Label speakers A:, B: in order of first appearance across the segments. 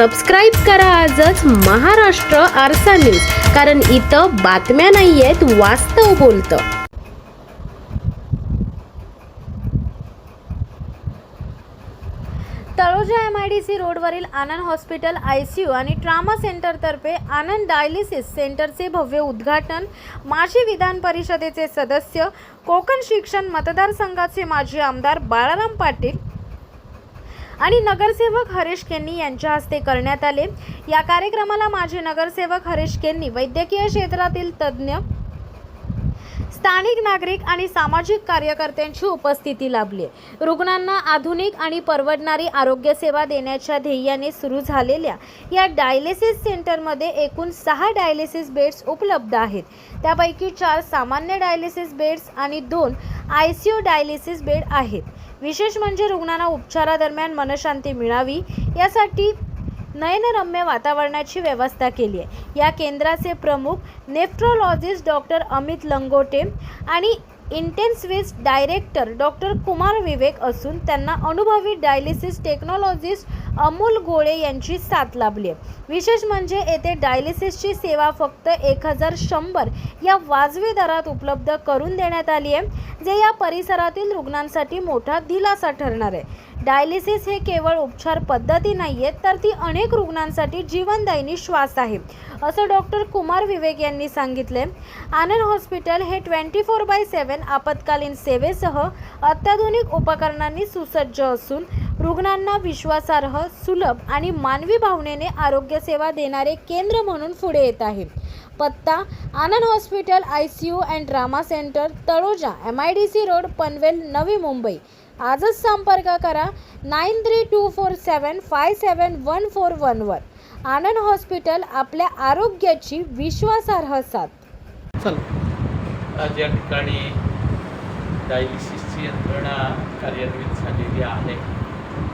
A: Subscribe करा आजच महाराष्ट्र आरसा न्यूज कारण इथं बातम्या नाही आहेत वास्तव बोलतं.
B: Taloja M I D C रोडवरील Anand hospital I C U आणि ट्रामा सेंटरतर्फे आनंद डायलिसिस सेंटरचे भव्य उद्घाटन माजी विधान परिषदेचे सदस्य कोकण शिक्षण मतदारसंघाचे माजी आमदार बाळाराम पाटील आणि नगरसेवक हरीश केन्नी यांच्या हस्ते करण्यात आले. या कार्यक्रमाला माजी नगरसेवक हरीश केन्नी वैद्यकीय क्षेत्रातील तज्ज्ञ स्थानिक नागरिक आणि सामाजिक कार्यकर्त्यांची उपस्थिती लाभली. रुग्णांना आधुनिक आणि परवडणारी आरोग्यसेवा देण्याच्या ध्येयाने सुरू झालेल्या या डायलिसिस सेंटरमध्ये एकूण सहा डायलिसिस बेड्स उपलब्ध आहेत. त्यापैकी चार सामान्य डायलिसिस बेड्स आणि दोन I C U dialysis bed आहेत. विशेष म्हणजे रुग्णांना उपचारादरम्यान मनशांती मिळावी यासाठी नयनरम्य वातावरणाची व्यवस्था केली आहे. या केंद्राचे प्रमुख नेफ्रोलॉजिस्ट डॉक्टर अमित लंगोटे आणि intensivist director doctor Kumar Vivek असून त्यांना अनुभवी डायलिसिस टेक्नॉलॉजिस्ट अमोल गोळे यांची साथ लाभली आहे. विशेष म्हणजे येथे डायलिसिसची सेवा फक्त एक हजार शंभर या वाजवी दरात उपलब्ध करून देण्यात आली आहे जे या परिसरातील रुग्णांसाठी मोठा दिलासा ठरणार आहे. डायलिसिस हे केवळ उपचार पद्धती नाही आहेत तर ती अनेक रुग्णांसाठी जीवनदायिनी श्वास आहे असं डॉक्टर कुमार विवेक यांनी सांगितले. आनंद हॉस्पिटल हे ट्वेंटी फोर बाय सेवन आपत्कालीन सेवेसह अत्याधुनिक उपकरणांनी सुसज्ज असून रुग्णांना विश्वासार्ह सुलभ आणि मानवी भावनेने आरोग्यसेवा देणारे केंद्र म्हणून पुढे येत आहे. पत्ता Anand hospital I C U and trauma centre Taloja M I D C road Panvel Navi Mumbai. आजच संपर्क करा nine three two four seven five seven one four वनवर Anand hospital आपल्या आरोग्याची विश्वासार्ह साथ.
C: चल.
D: आज या ठिकाणी डायलिसिसची यंत्रणा कार्यान्वित झालेली आहे.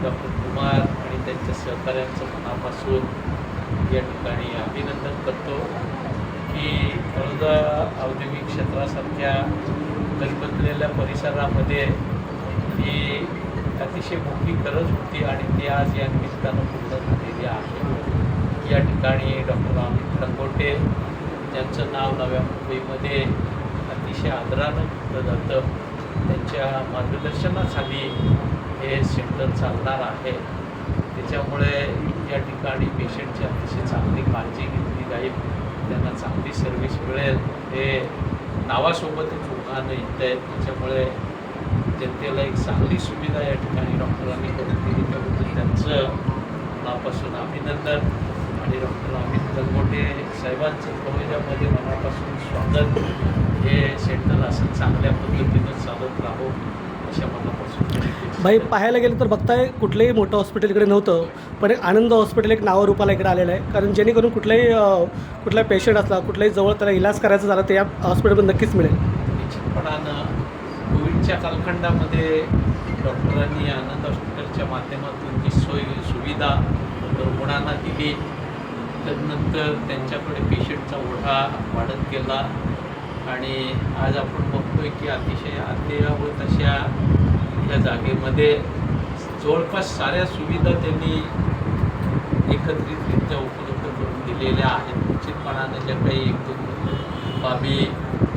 D: डॉक्टर कुमार आणि त्यांच्या सहकाऱ्यांचं मनापासून या ठिकाणी अभिनंदन करतो की औद्योगिक क्षेत्रासारख्या गजबजलेल्या परिसरामध्ये ही अतिशय मोठी गरज होती आणि ती आज या निमित्तानं पूर्ण झालेली आहे. या ठिकाणी डॉक्टर अमित लंगोटे ज्यांचं नाव नव्या मुंबईमध्ये अतिशय आदरानं घेतलं जातं. त्यांच्या मार्गदर्शनाखाली हे सेंटर चालणार आहे. त्याच्यामुळे या ठिकाणी पेशंटची अतिशय चांगली काळजी घेतली जाईल. त्यांना चांगली सर्व्हिस मिळेल. हे नावासोबतच रुग्णानं येत आहे. त्याच्यामुळे जनतेला एक चांगली सुविधा या ठिकाणी डॉक्टरांनी करून दिली. त्याबद्दल त्यांचं मनापासून अभिनंदन आणि डॉक्टर अमित लंगोटे साहेबांचं तळोजामध्ये मनापासून स्वागत. हे सेंटर असं चांगल्या पद्धतीनं चालत राहो अशा मनापासून
C: भाई पाहायला गेलं तर बघताय कुठलंही मोठं हॉस्पिटल इकडे नव्हतं पण एक आनंद हॉस्पिटल एक नावारूपाला इकडे आलेलं आहे. कारण जेणेकरून कुठलाही कुठलाही पेशंट असला कुठलाही जवळ त्याला इलाज करायचा झाला तर या हॉस्पिटलमध्ये नक्कीच मिळेल.
D: कोविडच्या कालखंडामध्ये डॉक्टरांनी आनंद हॉस्पिटलच्या माध्यमातून जी सोय सुविधा रुग्णांना दिली त्यानंतर त्यांच्याकडे पेशंटचा ओढा वाढत गेला. आणि आज आपण बघतोय की अतिशय अद्ययावत अशा या जागेमध्ये जवळपास साऱ्या सुविधा त्यांनी एकत्रितरित्या उपलब्ध करून दिलेल्या आहेत. निश्चितपणानं ज्या काही एक दोन बाबी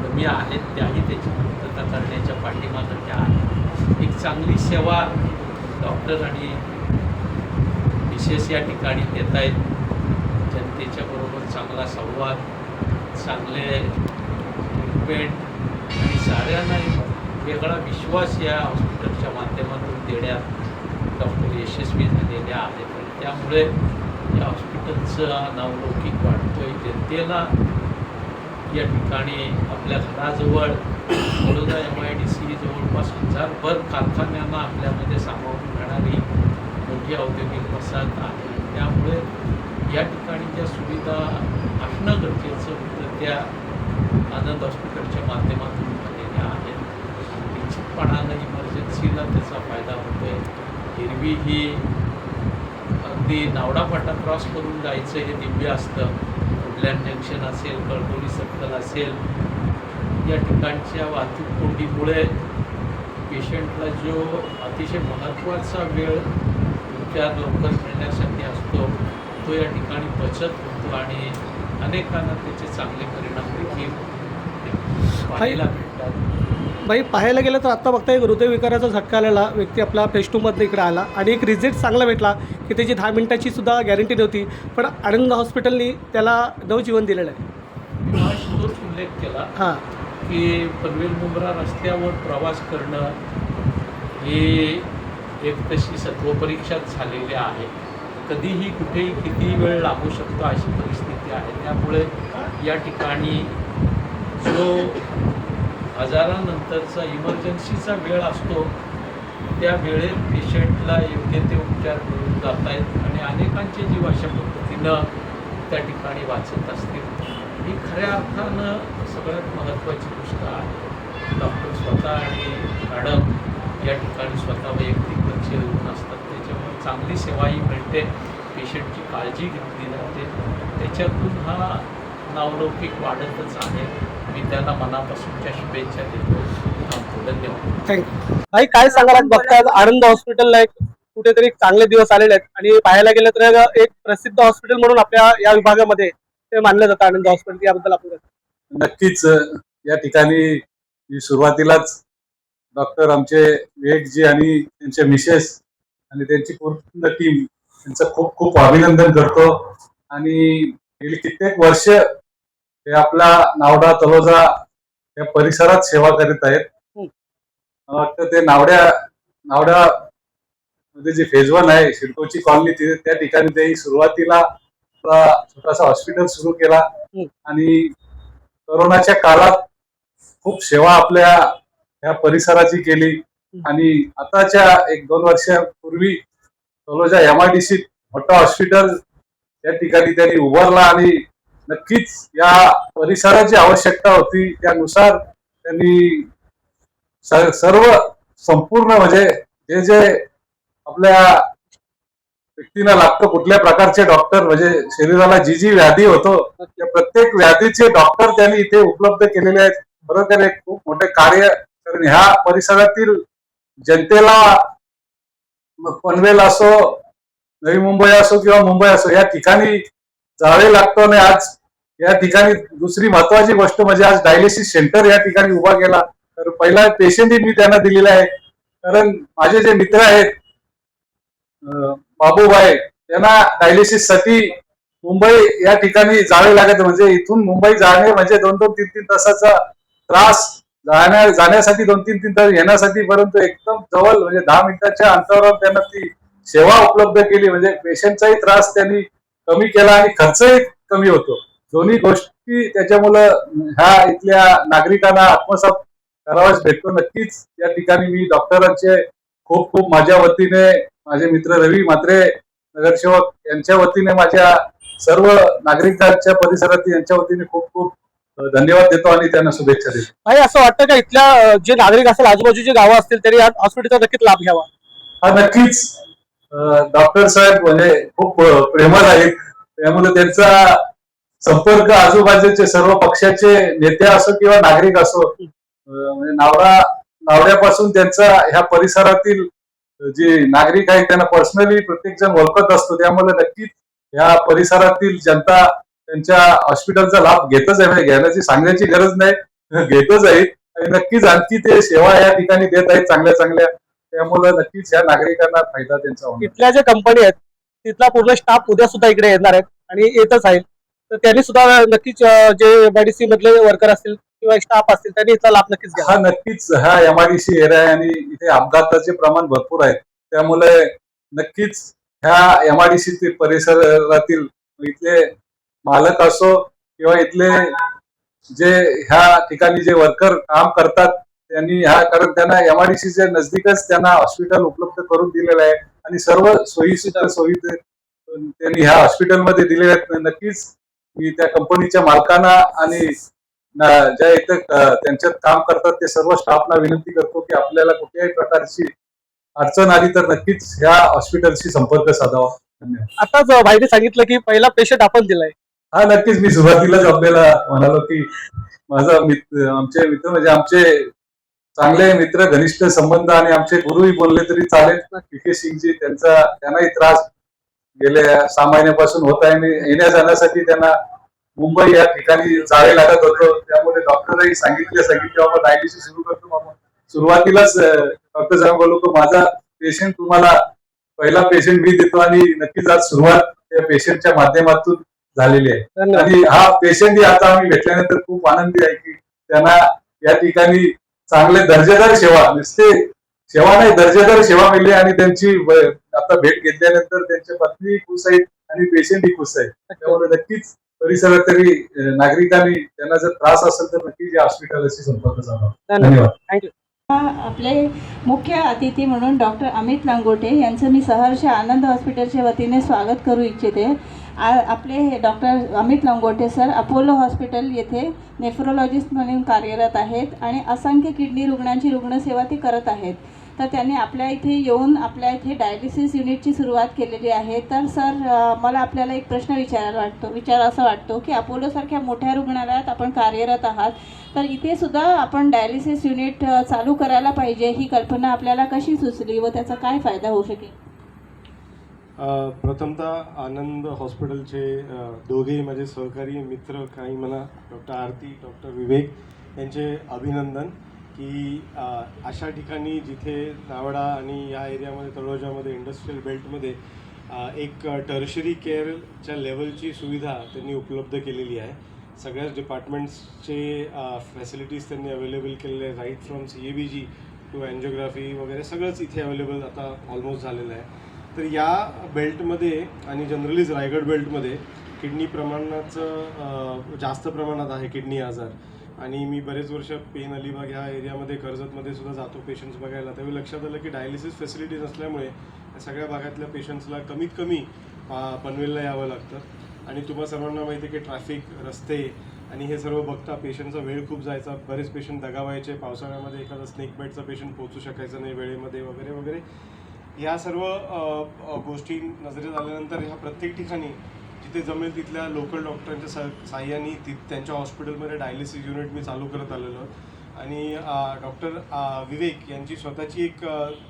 D: कमी आहेत त्याही त्याची व्यवस्था करण्याच्या पाठीमागं त्या एक चांगली सेवा डॉक्टर आणि विशेष या ठिकाणी देत आहेत. जनतेच्या बरोबर चांगला संवाद चांगले ट्रीटमेंट आणि साऱ्यांना एक वेगळा विश्वास या हॉस्पिटलच्या माध्यमातून देण्यात डॉक्टर यशस्वी झालेले आहेत. त्यामुळे या हॉस्पिटलचं नावलौकिक वाढतोय. जनतेला या ठिकाणी आपल्या घराजवळ Baroda M I D C जवळपास हजारभर कारखान्यांना आपल्यामध्ये सामावून घेणारी मोठी औद्योगिक वसाहत आहे. त्यामुळे या ठिकाणी ज्या सुविधा असणं गरजेचं होतं त्या आनंद हॉस्पिटलच्या माध्यमातून झालेल्या आहेत. निश्चितपणानं इमर्जन्सीला त्याचा फायदा होतो आहे हिरवी ही अगदी नावडापाटा क्रॉस करून जायचं हे दिव्य असतं. वुडलँड जंक्शन असेल कळकोली सर्कल असेल या ठिकाणच्या वाहतूक कोंडीमुळे पेशंटला जो अतिशय महत्त्वाचा वेळ उपचार लवकर मिळण्यासाठी असतो तो या ठिकाणी बचत होतो आणि अनेकांना त्याचे चांगले परिणाम देखील पाहायला मिळतात.
C: बाई पाहायला गेलं तर आत्ता बघता एक हृदयविकाराचा झटका आलेला. व्यक्ती आपला फेस टूमधनं इकडे आला. आणि एक रिझल्ट चांगला भेटला की त्याची दहा मिनिटाची सुद्धा गॅरंटी नव्हती. पण आनंद हॉस्पिटलनी त्याला नवजीवन दिलेलं आहे.
D: उल्लेख केला
C: हां.
D: की पनवेल मुंब्रा रस्त्यावर प्रवास करणं ही एक तशी सत्वपरीक्षाच झालेली आहे. कधीही कुठेही कितीही वेळ लागू शकतो अशी परिस्थिती आहे. त्यामुळे या ठिकाणी जो आजारानंतरचा इमर्जन्सीचा वेळ असतो त्या वेळेत पेशंटला योग्य ते उपचार करून जात आहेत आणि अनेकांचे जीव अशा पद्धतीनं त्या ठिकाणी वाचत असतील. ही खऱ्या अर्थानं सगळ्यात महत्त्वाची गोष्ट आहे. डॉक्टर स्वतः आणि मॅडम या ठिकाणी स्वतः वैयक्तिक लक्ष देऊन असतात. त्याच्यामुळे चांगली सेवाही मिळते. पेशंटची काळजी घेतली जाते. त्याच्यातून हा नावलौकिक वाढतच आहे. मी त्यांना मनापासूनच्या शुभेच्छा देतो. थांबतो धन्यवाद.
C: थँक्यू भाई काय सांगाल आज बघताय? आनंद हॉस्पिटलला एक कुठेतरी चांगले दिवस आलेले आहेत. आणि पाहायला गेलं तर एक प्रसिद्ध हॉस्पिटल म्हणून आपल्या या विभागामध्ये ते मानलं जातं आनंद हॉस्पिटल याबद्दल आपण
E: नक्कीच या ठिकाणी सुरुवातीलाच डॉक्टर आमचे विवेकजी आणि त्यांचे मिसेस आणि त्यांची पूर्ण टीम त्यांचं खूप खूप अभिनंदन करतो. आणि गेली कित्येक वर्ष ते आपला नावडा तलोजा या परिसरात सेवा करीत आहेत. मला वाटतं ते नावड्या नावड्या मध्ये जे फेज वन आहे सिडकोची कॉलनी तिथे त्या ठिकाणी ते सुरुवातीला छोटासा हॉस्पिटल सुरू केला. आणि कोरोनाच्या काळात खूप सेवा आपल्या या परिसराची केली. आणि आताच्या एक दोन वर्षापूर्वी Taloja M I D C मोठं हॉस्पिटल या ठिकाणी त्यांनी उभारला आणि नक्कीच या परिसराची आवश्यकता होती. त्यानुसार त्यांनी सर्व संपूर्ण म्हणजे जे जे आपल्या व्यक्तीला लागतं कुठल्या प्रकारचे डॉक्टर म्हणजे शरीराला जी जी व्याधी होतो त्या प्रत्येक व्याधीचे डॉक्टर त्यांनी इथे उपलब्ध केलेले आहेत. बरोबर एक खूप मोठे कार्य कारण ह्या परिसरातील जनतेला पनवेल असो नवी मुंबई असो किंवा मुंबई असो या ठिकाणी जावे लागतो. आणि आज या ठिकाणी दुसरी महत्वाची गोष्ट म्हणजे आज डायलिसिस सेंटर या ठिकाणी उभा केला. तर पहिला पेशंटही मी त्यांना दिलेला आहे. कारण माझे जे मित्र आहेत अं, बाबूबाई त्यांना डायलिसिससाठी मुंबई या ठिकाणी जावे लागत म्हणजे इथून मुंबई जाणे म्हणजे दोन दोन तीन तीन तासाचा त्रास जाण्या जाण्यासाठी दोन तीन तीन तास येण्यासाठी परंतु एकदम जवळ म्हणजे दहा मिनिटाच्या अंतरावर त्यांना ती सेवा उपलब्ध केली. म्हणजे पेशंटचाही त्रास त्यांनी कमी केला आणि खर्चही कमी होतो. दोन्ही गोष्टी त्याच्यामुळं ह्या इथल्या नागरिकांना आत्मसात करावाच भेटतो. नक्कीच या ठिकाणी मी डॉक्टरांचे खूप खूप माझ्या वतीने माझे मित्र रवी म्हात्रे नगरसेवक यांच्या वतीने माझ्या सर्व नागरिकांच्या परिसरातील यांच्या वतीने खूप खूप धन्यवाद देतो आणि त्यांना शुभेच्छा देतो.
C: भाई असं वाटतं का इथल्या जे नागरिक असेल आजूबाजूचे गावं असतील तरी या हॉस्पिटलचा नक्कीच लाभ घ्यावा?
E: हा नक्कीच. डॉक्टर साहेब म्हणजे खूप प्रेमळ आहेत. त्यामुळे त्यांचा संपर्क आजूबाजूचे सर्व पक्षाचे नेते असो किंवा नागरिक असो म्हणजे नावडा नावड्यापासून त्यांचा ह्या परिसरातील जे नागरिक आहेत त्यांना पर्सनली प्रत्येक जण ओळखत असतो. त्यामुळे नक्कीच ह्या परिसरातील जनता त्यांच्या हॉस्पिटलचा लाभ घेतच आहे. घ्यायची घेण्याची सांगण्याची गरज नाही. घेतच आहे. आणि नक्कीच आणखी ते सेवा या ठिकाणी देत आहेत चांगल्या चांगल्या. त्यामुळे नक्कीच या नागरिकांना फायदा त्यांचा होणार.
C: इथल्या ज्या कंपनी आहेत तिथला पूर्ण स्टाफ उद्या सुद्धा इकडे येणार आहेत आणि येतच आहेत. तर त्यांनी सुद्धा नक्कीच जे एमआयडीसी मधले वर्कर असतील किंवा स्टाफ असतील त्यांनी याचा लाभ नक्कीच घ्या
E: हा नक्कीच. हा एमआयडीसी एरिया आहे आणि इथे अपघाताचे प्रमाण भरपूर आहे त्यामुळे नक्कीच ह्या एमआयडीसी परिसरातील इथले मालक असो किंवा इथले जे ह्या ठिकाणी जे वर्कर काम करतात त्यांनी ह्या कारण त्यांना एमआयडीसीच्या नजदीकच त्यांना हॉस्पिटल उपलब्ध करून दिलेलं आहे. आणि सर्व सोयी सोयी त्यांनी ह्या हॉस्पिटलमध्ये दिलेल्या आहेत. नक्कीच मी त्या कंपनीच्या मालकांना आणि ना- ज्या इथे त्यांच्यात काम करतात ते सर्व स्टाफला विनंती करतो की आपल्याला कुठल्याही प्रकारची अडचण आली तर नक्कीच ह्या हॉस्पिटलशी संपर्क साधावा. धन्यवाद.
C: आताच भाईने सांगितलं की पहिला पेशंट आपण दिलाय.
E: हा नक्कीच. मी सुरुवातीलाच आपल्याला म्हणालो की माझा मित्र आमचे मित्र म्हणजे आमचे चांगले मित्र घनिष्ठ संबंध आणि आमचे गुरुही बोलले तरी चालेल. के सिंगजी त्यांचा त्यांनाही त्रास गेल्या सहा महिन्यापासून होत आहे आणि येण्या जाण्यासाठी त्यांना मुंबई या ठिकाणी जावे लागत होतं. त्यामुळे डॉक्टरही सांगितले सांगितले बाबा डायलिसिस सुरू करतो बाबा. सुरुवातीलाच डॉक्टर साहेब बोललो की माझा पेशंट तुम्हाला पहिला पेशंट मी देतो आणि नक्कीच आज सुरुवात त्या पेशंटच्या माध्यमातून झालेली आहे. आणि हा पेशंटही आता आम्ही भेटल्यानंतर खूप आनंदी आहे की त्यांना या ठिकाणी चांगले दर्जेदार सेवा नुसते सेवा नाही दर्जेदार सेवा मिळली आणि त्यांची आता भेट घेतल्यानंतर त्यांच्या पत्नी खुश आहेत आणि पेशंटही खुश आहेत. त्यामुळे नक्कीच परिसरात तरी नागरिकांनी त्यांना जर त्रास असेल तर नक्कीच या हॉस्पिटलशी संपर्क साधावा
F: धन्यवाद.
G: आपले मुख्य अतिथी म्हणून डॉक्टर अमित लांगोटे यांचं मी सहर्ष आनंद हॉस्पिटलच्या वतीने स्वागत करू इच्छिते. आ आपले हे doctor Amit Langote sir Apollo hospital येथे नेफ्रोलॉजिस्ट म्हणून कार्यरत आहेत आणि असंख्य किडनी रुग्णांची रुग्णसेवा ती करत आहेत. तर त्यांनी आपल्या इथे येऊन आपल्या इथे डायलिसिस युनिटची सुरुवात केलेली आहे. तर सर मला आपल्याला एक प्रश्न विचारायला वाटतो विचार असा वाटतो की अपोलोसारख्या मोठ्या रुग्णालयात आपण कार्यरत आहात. तर इथे सुद्धा आपण डायलिसिस युनिट चालू करायला पाहिजे ही कल्पना आपल्याला कशी सुचली व त्याचा काय फायदा होऊ शकेल?
H: प्रथमतः आनंद हॉस्पिटलचे दोघे दोघेही माझे सहकारी मित्र काही म्हणा डॉक्टर आरती डॉक्टर विवेक यांचे अभिनंदन की अशा ठिकाणी जिथे नावडा आणि या एरियामध्ये तळोजामध्ये इंडस्ट्रीयल बेल्टमध्ये एक टर्शरी केअरच्या लेवलची सुविधा त्यांनी उपलब्ध केलेली आहे. सगळ्याच डिपार्टमेंट्सचे फॅसिलिटीज त्यांनी अवेलेबल केलेले आहे right from C A B G to angiography वगैरे सगळंच इथे अवेलेबल आता ऑलमोस्ट झालेलं आहे. तर या बेल्टमध्ये आणि जनरलीच रायगड बेल्टमध्ये किडनी प्रमाणाचं जास्त प्रमाणात आहे किडनी आजार. आणि मी बरेच वर्ष पेन अलिबाग ह्या एरियामध्ये कर्जतमध्ये सुद्धा जातो पेशंट्स बघायला. त्यावेळी लक्षात आलं की डायलिसिस फॅसिलिटीज असल्यामुळे या सगळ्या भागातल्या पेशंट्सला कमीत कमी पनवेलला यावं लागतं. आणि तुम्हा सर्वांना माहिती आहे की ट्रॅफिक रस्ते आणि हे सर्व बघता पेशंटचा वेळ खूप जायचा. बरेच पेशंट दगावायचे पावसाळ्यामध्ये एखादा स्नेक बाईटचा पेशंट पोहोचू शकायचा नाही वेळेमध्ये वगैरे वगैरे. ह्या सर्व गोष्टी नजरेत आल्यानंतर ह्या प्रत्येक ठिकाणी जिथे जमेल तिथल्या लोकल डॉक्टरांच्या सा साह्याने ति त्यांच्या हॉस्पिटलमध्ये डायलिसिस युनिट मी चालू करत आलेलो. आणि डॉक्टर विवेक यांची स्वतःची एक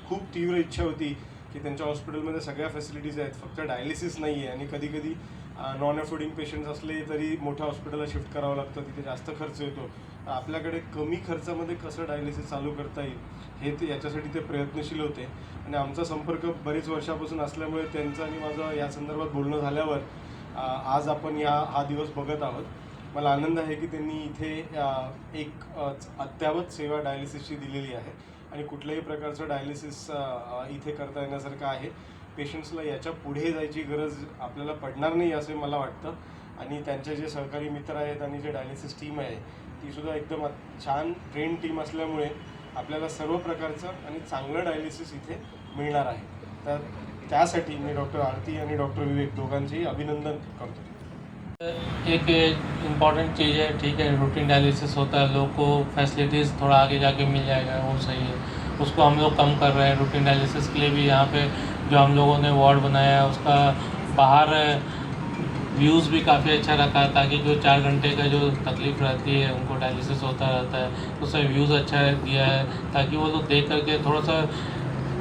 H: खूप तीव्र इच्छा होती की त्यांच्या हॉस्पिटलमध्ये सगळ्या फॅसिलिटीज आहेत फक्त डायलिसिस नाही आहे आणि कधी कधी नॉन अफोर्डिंग पेशंट्स असले तरी मोठ्या हॉस्पिटलला शिफ्ट करावं लागतं तिथे जास्त खर्च येतो. आपल्याकडे कमी खर्चामध्ये कसं डायलिसिस चालू करता येईल हे ते याच्यासाठी ते प्रयत्नशील होते. आणि आमचा संपर्क बरेच वर्षापासून असल्यामुळे त्यांचं आणि माझं या संदर्भात बोलणं झाल्यावर आज आपण या हा दिवस बघत आहोत. मला आनंद आहे की त्यांनी इथे एक अ, अद्यावत सेवा डायलिसिसची दिलेली आहे. आणि कुठल्याही प्रकारचं डायलिसिस इथे करता येण्यासारखं आहे. पेशंट्सला याच्यापुढे जायची गरज आपल्याला पडणार नाही असे मला वाटतं. आणि त्यांचे जे सहकारी मित्र आहेत आणि जे डायलिसिस टीम आहे ती सुद्धा एकदम छान ट्रेन टीम असल्यामुळे आपल्याला सर्व प्रकारचं आणि चांगलं डायलिसिस इथे मिळणार आहे. तर त्यासाठी मी डॉक्टर आरती आणि डॉक्टर विवेक दोघांचेही अभिनंदन करतो.
I: एक इंपॉर्टेंट चीज़ है, ठीक है रूटीन डायलिसिस होता है, लोग को फैसिलिटीज़ थोड़ा आगे जाके मिल जाएगा, वो सही है। उसको हम लोग कम कर रहे हैं रूटीन डायलिसिस के लिए भी यहाँ पे जो हम लोगों ने वार्ड बनाया है, उसका बाहर व्यूज़ भी काफ़ी अच्छा रखा है, ताकि जो चार घंटे का जो तकलीफ़ रहती है, उनको डायलिसिस होता रहता है उससे व्यूज़ अच्छा दिया है, ताकि वो लोग देख करके थोड़ा सा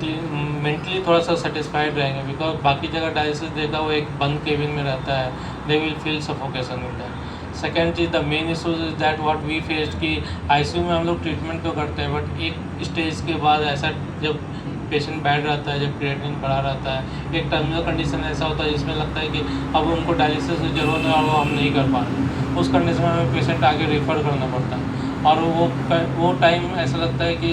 I: मेंटली थोड़ा सा सेटिस्फाइड रहेंगे बिकॉज़ बाकी जगह डायलिसिस देखा वो एक बंद केबिन में रहता है they will feel suffocation in that second cheese the main issue is that what we faced कि आईसीयू में हम लोग ट्रीटमेंट तो करते हैं बट एक स्टेज के बाद ऐसा जब पेशेंट बैड रहता है, जब क्रिएटिन बढ़ा रहता है, एक टर्मिनल कंडीशन ऐसा होता है जिसमें लगता है कि अब उनको डायलिसिस की ज़रूरत है और वो हम नहीं कर पा रहे उस कंडीशन में हमें पेशेंट आगे रेफ़र करना पड़ता है। और वो वो टाइम ऐसा लगता है कि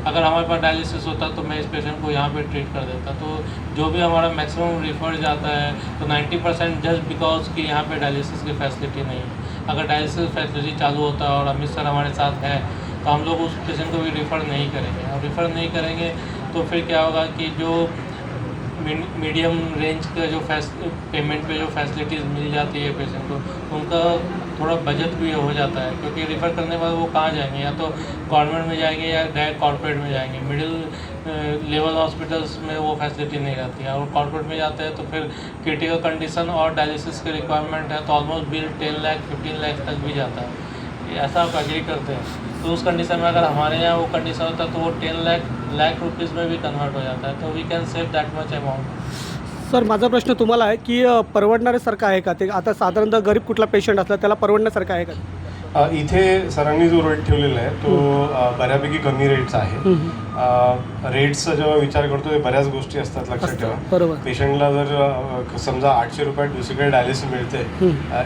I: अगर हमारे पास डायलिसिस होता तो मैं इस पेशेंट को यहाँ पे ट्रीट कर देता। तो जो भी हमारा मैक्सिमम रिफर जाता है तो 90 परसेंट जस्ट बिकॉज़ कि यहाँ पे डायलिसिस की फैसिलिटी नहीं है। अगर डायलिसिस फैसिलिटी चालू होता है और अमित सर हमारे साथ है तो हम लोग उस पेशेंट को भी रिफ़र नहीं करेंगे। और रिफ़र नहीं करेंगे तो फिर क्या होगा कि जो मीडियम रेंज का जो पेमेंट पे जो फैसिलिटीज़ मिल जाती है पेशेंट को, उनका थोड़ा बजट भी हो जाता है, क्योंकि रिफ़र करने के बाद वो कहाँ जाएँगे? या तो गवर्नमेंट में जाएँगे या डायरेक्ट कॉर्पोरेट में जाएँगे। मिडिल लेवल हॉस्पिटल्स में वो फैसिलिटी नहीं रहती है। और कॉर्पोरेट में जाते हैं तो फिर क्रिटिकल कंडीशन और डायलिसिस की रिक्वायरमेंट है तो almost bill ten lakh fifteen lakh तक भी जाता है। ऐसा आप एग्री करते हैं? तो उस कंडीशन में अगर हमारे यहाँ वो कंडीशन होता तो वो टेन लाख लाख रुपीज़ में भी कन्वर्ट हो जाता है तो we can save that much amount
C: sir माझा प्रश्न तुम्हाला आहे की परवडणाऱ्यासारखं आहे का? ते आता साधारणतः गरीब कुठला पेशंट असला त्याला परवडण्यासारखं आहे का?
H: इथे सरांनी जो रेट ठेवलेला आहे तो बऱ्यापैकी कमी रेटचा आहे. अ, रेटचा जेव्हा विचार करतो ते बऱ्याच गोष्टी असतात लक्षात ठेवा. पेशंटला जर समजा आठशे रुपयात दुसरीकडे डायलिसिस मिळते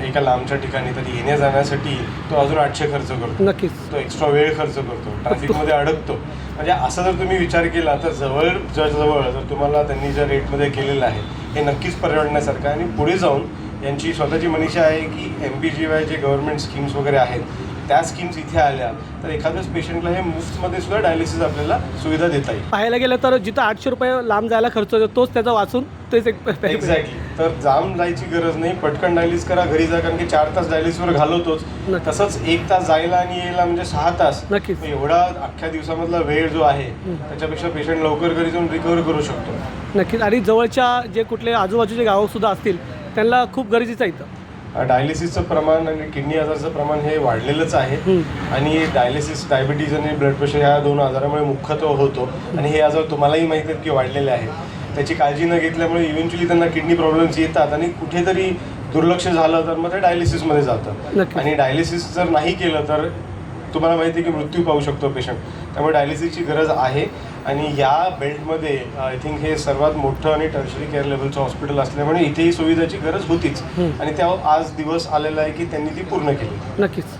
H: एका लांबच्या ठिकाणी तर येण्या जाण्यासाठी तो अजून आठशे खर्च करतो. तो एक्स्ट्रा वेळ खर्च करतो. ट्रॅफिकमध्ये अडकतो. म्हणजे असा जर तुम्ही विचार केला तर जवळ जवळ जर तुम्हाला त्यांनी ज्या रेटमध्ये केलेलं आहे हे नक्कीच परवडण्यासारखं आहे. आणि पुढे जाऊन यांची स्वतःची मनीषा आहे की M P G Y J government schemes वगैरे आहेत त्या स्कीम्स इथे आल्या तर एखाद्याच पेशंटला हे मुफ्तमध्ये सुद्धा डायलिसिस आपल्याला सुविधा देता येईल.
C: पाहायला गेलं तर जिथं आठशे रुपये लांब जायला खर्च होतो तोच त्याचा वाचून तेच एक
H: एक्झॅक्टली तर जाम जायची गरज नाही पटकन डायलिस करा घरी जा कारण की चार तास डायलिसवर घालवतोच. तसंच एक तास जायला आणि यायला म्हणजे सहा तास.
C: नक्कीच.
H: एवढा अख्ख्या दिवसामधला वेळ जो आहे त्याच्यापेक्षा पेशंट लवकर घरी जाऊन रिकवर करू शकतो.
C: नक्कीच. आणि जवळच्या जे कुठले आजूबाजूचे गावं सुद्धा असतील त्यांना खूप गरजेचं आहे इथं.
H: डायलिसिसचं प्रमाण आणि किडनी आजारचं प्रमाण हे वाढलेलंच आहे. आणि डायलिसिस डायबिटीज आणि ब्लड प्रेशर ह्या दोन आजारामुळे मुख्यत्व होतो. आणि हे आजार तुम्हालाही माहिती आहेत की वाढलेले आहेत. त्याची काळजी न घेतल्यामुळे इव्हेंच्युअली त्यांना किडनी प्रॉब्लेम्स येतात आणि कुठेतरी दुर्लक्ष झालं तर मग ते डायलिसिसमध्ये जातं. आणि डायलिसिस जर नाही केलं तर तुम्हाला माहिती आहे की मृत्यू पाहू शकतो पेशंट त्यामुळे डायलिसिसची गरज आहे. आणि या बेल्टमध्ये आय थिंक हे सर्वात मोठं आणि टर्शरी केअर लेवलचं हॉस्पिटल असल्यामुळे इथे ही सुविधाची गरज होतीच. आणि त्या आज दिवस आलेला आहे की त्यांनी ती पूर्ण केली.
C: नक्कीच.